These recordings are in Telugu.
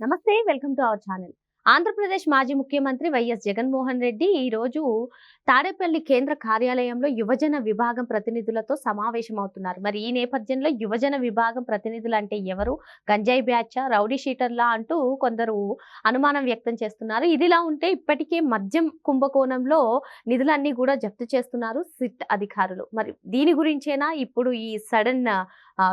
నమస్తే welcome to our channel Andhra Pradesh మాజీ ముఖ్యమంత్రి వైఎస్ జగన్మోహన్ రెడ్డి ఈ రోజు తాడేపల్లి కేంద్ర కార్యాలయంలో యువజన విభాగం ప్రతినిధులతో సమావేశం అవుతున్నారు మరి ఈ నేపథ్యంలో యువజన విభాగం ప్రతినిధులు అంటే ఎవరు? గంజాయి బ్యాచ? రౌడీ షీటర్లా? అంటూ కొందరు అనుమానం వ్యక్తం చేస్తున్నారు. ఇదిలా ఉంటే ఇప్పటికే మద్యం కుంభకోణంలో నిధులన్నీ కూడా జప్తు చేస్తున్నారు సిట్ అధికారులు. మరి దీని గురించేనా ఇప్పుడు ఈ సడన్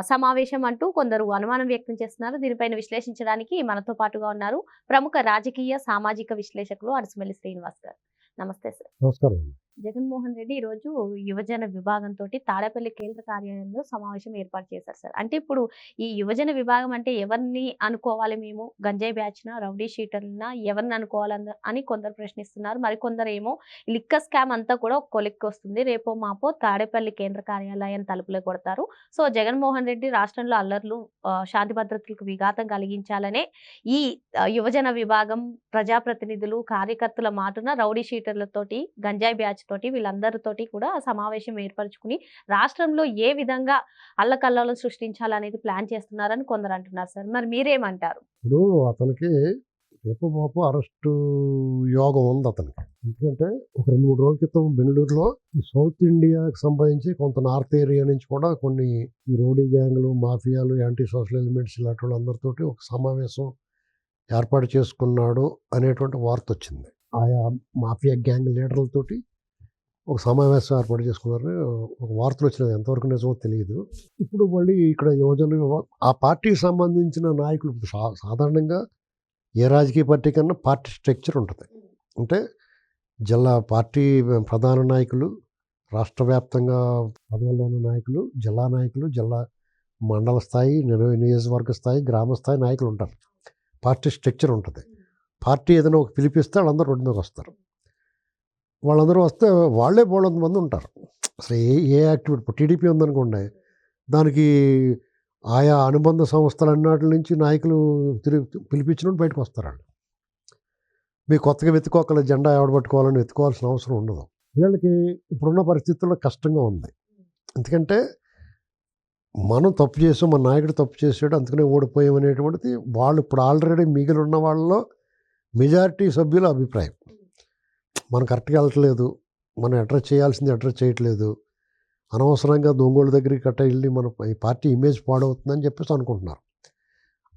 సమావేశం అంటూ కొందరు అనుమానం వ్యక్తం చేస్తున్నారు. దీనిపైన విశ్లేషించడానికి మనతో పాటుగా ఉన్నారు ప్రముఖ రాజకీయ రాజకీయ సామాజిక విశ్లేషకులు అరసమల్లి శ్రీనివాస్ గారు. నమస్తే సార్. నమస్కారం జగన్మోహన్ రెడ్డి ఈరోజు రోజు యువజన విభాగంతో తాడేపల్లి కేంద్ర కార్యాలయంలో సమావేశం ఏర్పాటు చేశారు సార్. అంటే ఇప్పుడు ఈ యువజన విభాగం అంటే ఎవరిని అనుకోవాలి మేము? గంజాయి బ్యాచ్నా రౌడీ షీటర్నా ఎవరిని అనుకోవాలని అని కొందరు ప్రశ్నిస్తున్నారు. మరికొందరు ఏమో లిక్క స్కామ్ అంతా కూడా ఒక కొలిక్కి వస్తుంది. రేపో మాపో తాడేపల్లి కేంద్ర కార్యాలయం తలుపులే కొడతారు. సో జగన్మోహన్ రెడ్డి రాష్ట్రంలో అల్లర్లు శాంతి భద్రతలకు విఘాతం కలిగించాలనే ఈ యువజన విభాగం ప్రజాప్రతినిధులు కార్యకర్తల మాటున రౌడీ షీటర్లతోటి గంజాయి బ్యాచ్ తోటి వీళ్ళందరితోటి కూడా సమావేశం ఏర్పరచుకుని రాష్ట్రంలో ఏ విధంగా అల్లకల్లోలం సృష్టించాలనేది ప్లాన్ చేస్తున్నారని కొందరు అంటున్నారు సార్. మరి మీరేమంటారు? ఇప్పుడు అతనికి రేపు మాపు అరెస్టు యోగం ఉంది అతనికి. ఎందుకంటే ఒక రెండు మూడు రోజుల క్రితం బెంగళూరులో ఈ సౌత్ ఇండియాకి సంబంధించి కొంత నార్త్ ఏరియా నుంచి కూడా కొన్ని ఈ రౌడీ గ్యాంగ్లు మాఫియాలు యాంటీ సోషల్ ఎలిమెంట్స్ ఇలాంటి వాళ్ళందరితో ఒక సమావేశం ఏర్పాటు చేసుకున్నాడు అనేటువంటి వార్త వచ్చింది. ఆయా మాఫియా గ్యాంగ్ లీడర్లతోటి ఒక సమావేశం ఏర్పాటు చేసుకున్నారని ఒక వార్తలు వచ్చినది ఎంతవరకు నిజమో తెలియదు. ఇప్పుడు మళ్ళీ ఇక్కడ యువజన ఆ పార్టీకి సంబంధించిన నాయకులు సా- సాధారణంగా ఏ రాజకీయ పార్టీ కన్నా పార్టీ స్ట్రక్చర్ ఉంటుంది. అంటే జిల్లా పార్టీ ప్రధాన నాయకులు రాష్ట్ర వ్యాప్తంగా పదవుల్లో ఉన్న నాయకులు జిల్లా నాయకులు జిల్లా మండల స్థాయి నియోజకవర్గ స్థాయి గ్రామ స్థాయి నాయకులు ఉంటారు. పార్టీ స్ట్రక్చర్ ఉంటుంది. పార్టీ ఏదైనా ఒక పిలిపిస్తే వాళ్ళందరూ రోడ్డు మీద వస్తారు. వాళ్ళందరూ వస్తే వాళ్ళే బోళ్ళంత మంది ఉంటారు. అసలు ఏ ఏ యాక్టివిటీ ఇప్పుడు టీడీపీ ఉందనుకోండి దానికి ఆయా అనుబంధ సంస్థలు సంస్థలన్నిటి నుంచి నాయకులు తిరిగి పిలిపించినప్పుడు బయటకు వస్తారు వాళ్ళు మీకు కొత్తగా వెతుకోకల జెండా ఎవడబెట్టుకోవాలని వెతుకోవాల్సిన అవసరం ఉండదు. వీళ్ళకి ఇప్పుడున్న పరిస్థితుల్లో కష్టంగా ఉంది. ఎందుకంటే మనం తప్పు చేసాం మన నాయకుడు తప్పు చేసాడు అందుకనే ఓడిపోయాం అనేటువంటిది వాళ్ళు ఇప్పుడు ఆల్రెడీ మిగిలి ఉన్న వాళ్ళలో మెజారిటీ సభ్యుల అభిప్రాయం. మనం కరెక్ట్గా వెళ్ళట్లేదు. మనం అడ్రస్ చేయాల్సింది అడ్రస్ చేయట్లేదు. అనవసరంగా దొంగోళ్ళ దగ్గరికి కట్ట వెళ్ళి మన ఈ పార్టీ ఇమేజ్ పాడవుతుందని చెప్పేసి అనుకుంటున్నారు.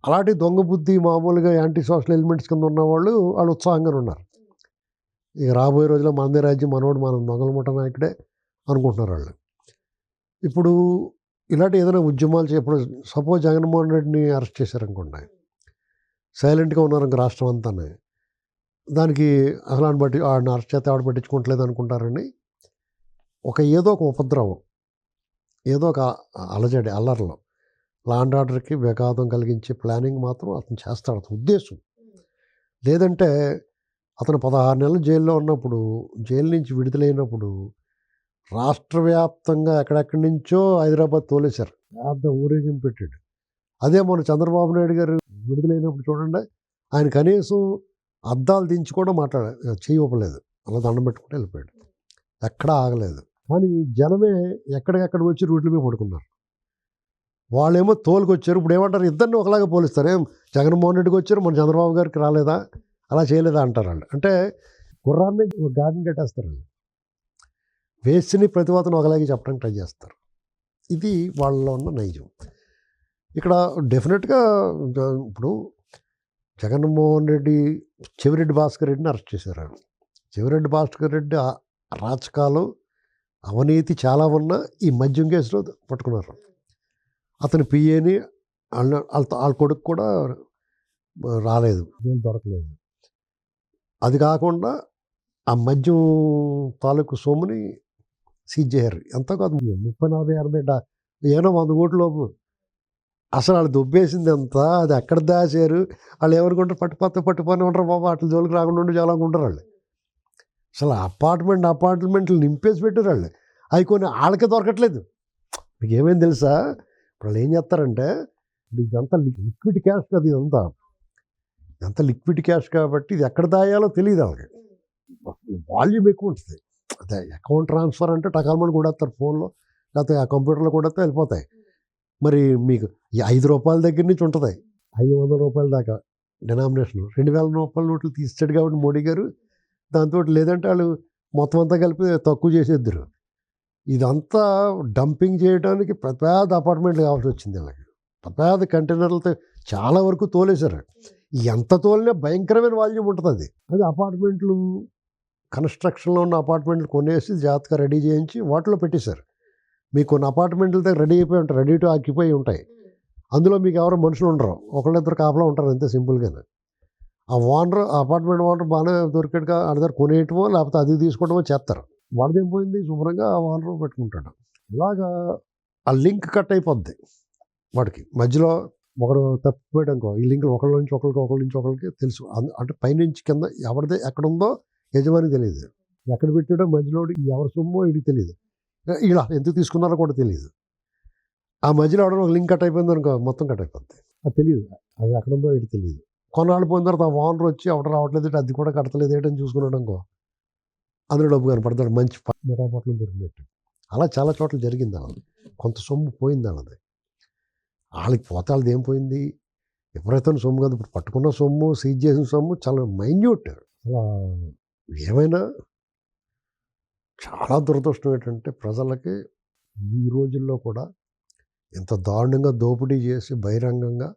అలాంటి దొంగ బుద్ధి మామూలుగా యాంటీ సోషల్ ఎలిమెంట్స్ కింద ఉన్న వాళ్ళు వాళ్ళు ఉత్సాహంగా ఉన్నారు. ఇక రాబోయే రోజుల్లో మనదే రాజ్యం మనోడు మనం దొంగల ముఠ నాయకుడే అనుకుంటున్నారు వాళ్ళు. ఇప్పుడు ఇలాంటి ఏదైనా ఉద్యమాలు చే ఇప్పుడు సపోజ్ జగన్మోహన్ రెడ్డిని అరెస్ట్ చేశారనుకోండి. సైలెంట్గా ఉన్నారు ఇంకా రాష్ట్రం అంతానే దానికి అసలు బట్టి ఆయన అరెస్ట్ చేస్తే ఆవిడ పట్టించుకోవట్లేదు అనుకుంటారని ఒక ఏదో ఒక ఉపద్రవం ఏదో ఒక అలజడి అల్లర్లో. లాండ్ ఆర్డర్కి విఘాతం కలిగించే ప్లానింగ్ మాత్రం అతను చేస్తాడు. అతని ఉద్దేశం. లేదంటే అతను పదహారు నెలలు జైల్లో ఉన్నప్పుడు జైలు నుంచి విడుదలైనప్పుడు రాష్ట్ర వ్యాప్తంగా ఎక్కడెక్కడి నుంచో హైదరాబాద్ తోలేశారు. పెద్ద ఊరేగింపు పెట్టాడు. అదే మన చంద్రబాబు నాయుడు గారు విడుదలైనప్పుడు చూడండి ఆయన కనీసం అద్దాలు దించి కూడా మాట్లాడ చేయవలేదు అలా దండం పెట్టుకుంటే వెళ్ళిపోయాడు. ఎక్కడా ఆగలేదు. కానీ జనమే ఎక్కడికెక్కడ వచ్చి రూట్ల మీద పడుకున్నారు. వాళ్ళేమో తోలుకొచ్చారు. ఇప్పుడు ఏమంటారు ఇద్దరిని ఒకలాగా పోలిస్తారు. ఏం జగన్మోహన్ రెడ్డికి వచ్చారు? మన చంద్రబాబు గారికి రాలేదా? అలా చేయలేదా అంటారు వాళ్ళు. అంటే గుర్రాన్ని గార్డెన్ కట్టేస్తారు వేస్ట్ని ప్రతివాదన ఒకలాగే చెప్పడానికి ట్రై చేస్తారు. ఇది వాళ్ళలో ఉన్న నైజం. ఇక్కడ డెఫినెట్గా ఇప్పుడు జగన్మోహన్ రెడ్డి చెవిరెడ్డి భాస్కర్ రెడ్డిని అరెస్ట్ చేశారు చెవిరెడ్డి భాస్కర్ రెడ్డి ఆ రాజకాలు అవినీతి చాలా ఉన్నా ఈ మద్యం కేసులో పట్టుకున్నారు. అతని పిఏని వాళ్ళ వాళ్ళ వాళ్ళ కొడుకు కూడా రాలేదు. ఏం దొరకలేదు. అది కాకుండా ఆ మద్యం తాలూకు సొమ్ముని సీజ్ చేయరు ఎంత కాదు. ముప్పై నలభై అరవై ఏమో వంద కోట్ల లోపు అసలు వాళ్ళు దుబ్బేసింది అంతా అది ఎక్కడ దాచారు? వాళ్ళు ఏమనుకుంటారు? పట్టుపోతే పట్టుకొని ఉంటారు బాబా అట్ల జోలికి రాకుండా ఉండి చాలా ఉంటారు వాళ్ళు. అసలు అపార్ట్మెంట్ అపార్ట్మెంట్లు నింపేసి పెట్టారు వాళ్ళు. అవి కొన్ని వాళ్ళకే దొరకట్లేదు. మీకు ఏమైంది తెలుసా? ఇప్పుడు వాళ్ళు ఏం చేస్తారంటే ఇదంతా లిక్విడ్ క్యాష్ కదా ఇదంతా. ఇదంతా లిక్విడ్ క్యాష్ కాబట్టి ఇది ఎక్కడ దాయాలో తెలియదు వాళ్ళకి. వాల్యూమ్ ఎక్కువ ఉంటుంది. అదే అకౌంట్ ట్రాన్స్ఫర్ అంటే టకాల్మని కూడా వస్తారు ఫోన్లో లేకపోతే ఆ కంప్యూటర్లో కూడా వస్తే వెళ్ళిపోతాయి. మరి మీకు ఐదు రూపాయల దగ్గర నుంచి ఉంటుంది. ఐదు వందల రూపాయల దాకా డినామినేషన్. రెండు వేల రూపాయల నోట్లు తీస్తాడు కాబట్టి మోడీ గారు దాంతో లేదంటే వాళ్ళు మొత్తం అంతా కలిపి తక్కువ చేసేద్దరు. ఇదంతా డంపింగ్ చేయడానికి పెద్ద అపార్ట్మెంట్లు కావాల్సి వచ్చింది వాళ్ళకి. పెద్ద కంటైనర్లతో చాలా వరకు తోలేశారు. ఎంత తోలినా భయంకరమైన వాల్యూమ్ ఉంటుంది అది అది అపార్ట్మెంట్లు కన్స్ట్రక్షన్లో ఉన్న అపార్ట్మెంట్లు కొనేసి జాగ్రత్తగా రెడీ చేయించి వాటిలో పెట్టేశారు. మీకు కొన్ని అపార్ట్మెంట్ల దగ్గర రెడీ అయిపోయి ఉంటాయి రెడీ టు ఆక్యుపై ఉంటాయి. అందులో మీకు ఎవరు మనుషులు ఉండరు. ఒకళ్ళిద్దరు కాపలా ఉంటారు అంతే సింపుల్గానే ఆ ఓనర్ అపార్ట్మెంట్ ఓనర్ బాగానే దొరికేట్టుగా ఆడ కొనేయటమో లేకపోతే అది తీసుకోవడమో చేస్తారు. వాడిదేం పోయింది శుభ్రంగా ఆ ఓనర్ పెట్టుకుంటాడు. ఇలాగా ఆ లింక్ కట్ అయిపోద్ది వాడికి. మధ్యలో ఒకడు తప్పిపోయాడు అనుకో ఈ లింక్ ఒకళ్ళ నుంచి ఒకరికి ఒకళ్ళ నుంచి ఒకరికి తెలుసు. అంటే పైనుంచి కింద ఎవరిదే ఎక్కడుందో యజమాని తెలియదు. ఎక్కడ పెట్టాడో మధ్యలో ఎవరి సొమ్మో ఇది తెలియదు. ఇలా ఎందుకు తీసుకున్నారో కూడా తెలియదు ఆ మధ్యలో ఎవడో ఒక లింక్ కట్ అయిపోయింది అనుకో మొత్తం కట్ అయిపోద్ది. అది తెలియదు అది ఎక్కడ ఉందో ఇది తెలియదు కొన్నాళ్ళు పోయిన తర్వాత ఆ ఓనర్ వచ్చి ఎవడ రావట్లేదు అది కూడా కడతలేదు ఏంటని చూసుకున్నాడు అనుకో అందులో డబ్బు కనపడతాడు. మంచి మిఠాపట్లు దొరికినట్టు అలా చాలా చోట్ల జరిగింది వాళ్ళది కొంత సొమ్ము పోయింది వాళ్ళది వాళ్ళకి పోతే వాళ్ళది ఏం పోయింది? ఎవరైతే సొమ్ము కాదు ఇప్పుడు పట్టుకున్న సొమ్ము సీజ్ చేసిన సొమ్ము చాలా మైన్యూట్. అలా ఏమైనా చాలా దురదృష్టం ఏంటంటే ప్రజలకి ఈ రోజుల్లో కూడా ఇంత దారుణంగా దోపిడీ చేసి బహిరంగంగా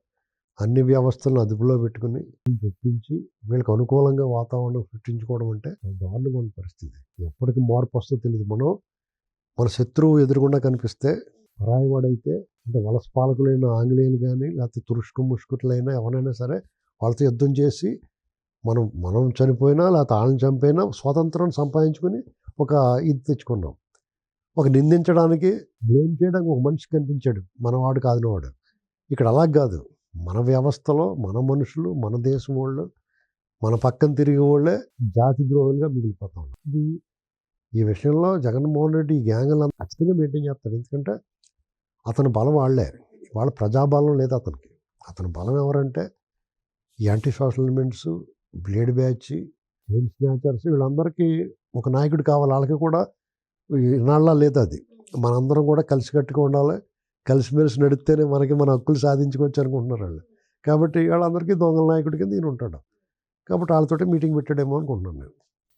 అన్ని వ్యవస్థలను అదుపులో పెట్టుకుని చొప్పించి వీళ్ళకి అనుకూలంగా వాతావరణం సృష్టించుకోవడం అంటే దారుణంగా ఉన్న పరిస్థితి. ఎప్పటికి మార్పు వస్తుందో తెలియదు మనం మన శత్రువు ఎదురుగుండా కనిపిస్తే పరాయవాడైతే అంటే వలస పాలకులైన ఆంగ్లేయులు కానీ లేకపోతే తురుష్కు ముష్కుట్లైనా ఎవరైనా సరే వాళ్ళతో యుద్ధం చేసి మనం మనం చనిపోయినా లేకపోతే వాళ్ళని చంపైనా స్వాతంత్రం సంపాదించుకుని ఒక ఇది తెచ్చుకున్నాం. ఒక నిందించడానికి బ్లేమ్ చేయడానికి ఒక మనిషి కనిపించాడు. మనవాడు కాదినవాడు ఇక్కడ అలా కాదు. మన వ్యవస్థలో మన మనుషులు మన దేశం వాళ్ళు మన పక్కన తిరిగే వాళ్ళే జాతి ద్రోహులుగా మిగిలిపోతాం ఇది ఈ విషయంలో జగన్మోహన్ రెడ్డి ఈ గ్యాంగ్లను ఖచ్చితంగా మెయింటైన్ చేస్తాడు. ఎందుకంటే అతని బలం వాళ్ళే. వాళ్ళ ప్రజాబలం లేదు అతనికి. అతని బలం ఎవరంటే anti social elements blade batch chain snatchers వీళ్ళందరికీ ఒక నాయకుడు కావాలి. వాళ్ళకి కూడా ఇన్నాళ్ళ లేదు అది. మనందరం కూడా కలిసికట్టుగా ఉండాలి. కలిసిమెలిసి నడిస్తేనే మనకి మన హక్కులు సాధించుకోవచ్చు అనుకుంటున్నారు వాళ్ళు. కాబట్టి వాళ్ళందరికీ దొంగల నాయకుడి కింద ఈయన ఉంటాడు కాబట్టి వాళ్ళతోటి మీటింగ్ పెట్టాడేమో అనుకుంటున్నాను నేను.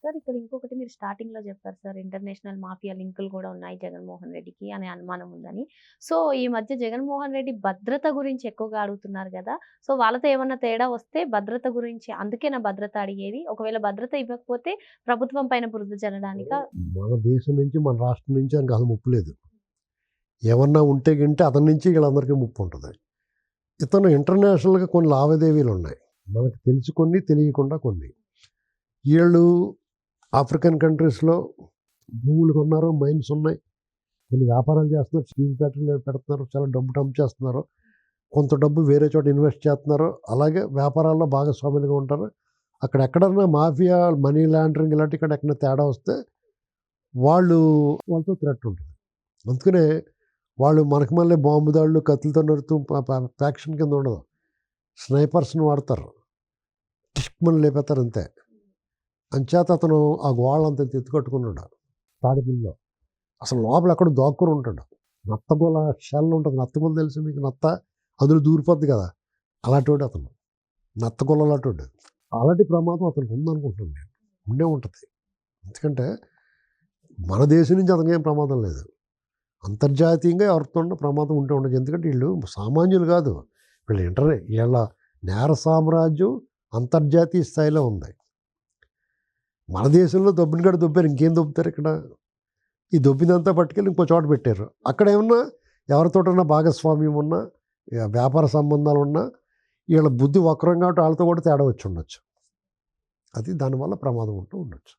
సార్ ఇక్కడ ఇంకొకటి మీరు స్టార్టింగ్లో చెప్పారు సార్ ఇంటర్నేషనల్ మాఫియా లింకులు కూడా ఉన్నాయి జగన్మోహన్ రెడ్డికి అనే అనుమానం ఉందని. సో ఈ మధ్య జగన్మోహన్ రెడ్డి భద్రత గురించి ఎక్కువగా అడుగుతున్నారు కదా సో వాళ్ళతో ఏమన్నా తేడా వస్తే భద్రత గురించి అందుకే నా భద్రత అడిగేది. ఒకవేళ భద్రత ఇవ్వకపోతే ప్రభుత్వం పైన బురద జల్లడానిక? మన దేశం నుంచి మన రాష్ట్రం నుంచి ఆయనకు అసలు ముప్పు లేదు. ఏమన్నా ఉంటే గింటే అతని నుంచి వీళ్ళందరికీ ముప్పు ఉంటుంది. ఇతను ఇంటర్నేషనల్గా కొన్ని లావాదేవీలు ఉన్నాయి మనకు తెలుసుకొని కొన్ని తెలియకుండా కొన్ని. వీళ్ళు ఆఫ్రికన్ కంట్రీస్లో భూములు కొన్నారు మైన్స్ ఉన్నాయి. కొన్ని వ్యాపారాలు చేస్తున్నారు స్టీల్ ఫ్యాక్టరీలు పెడుతున్నారు చాలా డబ్బు డంప్ చేస్తున్నారు. కొంత డబ్బు వేరే చోట ఇన్వెస్ట్ చేస్తున్నారు. అలాగే వ్యాపారాల్లో భాగస్వాములుగా ఉంటారు. అక్కడ ఎక్కడన్నా మాఫియా మనీ లాండరింగ్ ఇలాంటి ఇక్కడ ఎక్కడైనా తేడా వస్తే వాళ్ళు వాళ్ళతో థ్రెట్ ఉంటుంది. అందుకనే వాళ్ళు మనకి మళ్ళీ బాంబు దాళ్ళు కత్తులతో నడుతూ ఫ్యాక్షన్ కింద ఉండదు. స్నైపర్స్ని వాడతారు. టిష్మని లేపేస్తారు అంతే. అంచేత అతను ఆ గోళ్ళంతా ఎత్తు తాడిపిల్లలో అసలు లోపల ఎక్కడ దాక్కుని ఉంటాడు. నత్తగోల షెల్ ఉంటుంది. నత్తగోల తెలుసు మీకు? నత్త అందులో దూరిపోద్ది కదా. అలాంటి అతను. నత్తగోల అలాంటి అలాంటి ప్రమాదం అతనికి ఉందనుకుంటున్నాను నేను. ఉండే ఉంటుంది. ఎందుకంటే మన దేశం నుంచి అతనికి ఏం ప్రమాదం లేదు. అంతర్జాతీయంగా ఎవరితో ప్రమాదం ఉంటే ఉండదు ఎందుకంటే వీళ్ళు సామాన్యులు కాదు. వీళ్ళు ఇంటర్నే వీళ్ళ నేర సామ్రాజ్యం అంతర్జాతీయ స్థాయిలో ఉంది. మన దేశంలో దొబ్బిన కాడ దొబ్బారు ఇంకేం దొబ్బుతారు ఇక్కడ? ఈ దొబ్బినంతా పట్టుకెళ్ళి ఇంకో చోట పెట్టారు. అక్కడ ఏమన్నా ఎవరితోటన్నా భాగస్వామ్యం ఉన్నా వ్యాపార సంబంధాలు ఉన్నా వీళ్ళ బుద్ధి వక్రం కాబట్టి వాళ్ళతో కూడా తేడా వచ్చి ఉండొచ్చు. అది దానివల్ల ప్రమాదం ఉంటూ ఉండొచ్చు.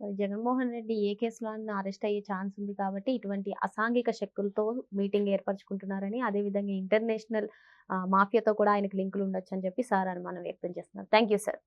జగన్మోహన్ రెడ్డి ఏ కేసులో అరెస్ట్ అయ్యే ఛాన్స్ ఉంది కాబట్టి ఇటువంటి అసాంఘిక శక్తులతో మీటింగ్ ఏర్పరచుకుంటున్నారని అదే విధంగా ఇంటర్నేషనల్ మాఫియాతో కూడా ఆయనకు లింకులు ఉండొచ్చు అని చెప్పి సార్ అనుమానం వ్యక్తం చేస్తున్నారు. Thank you sir.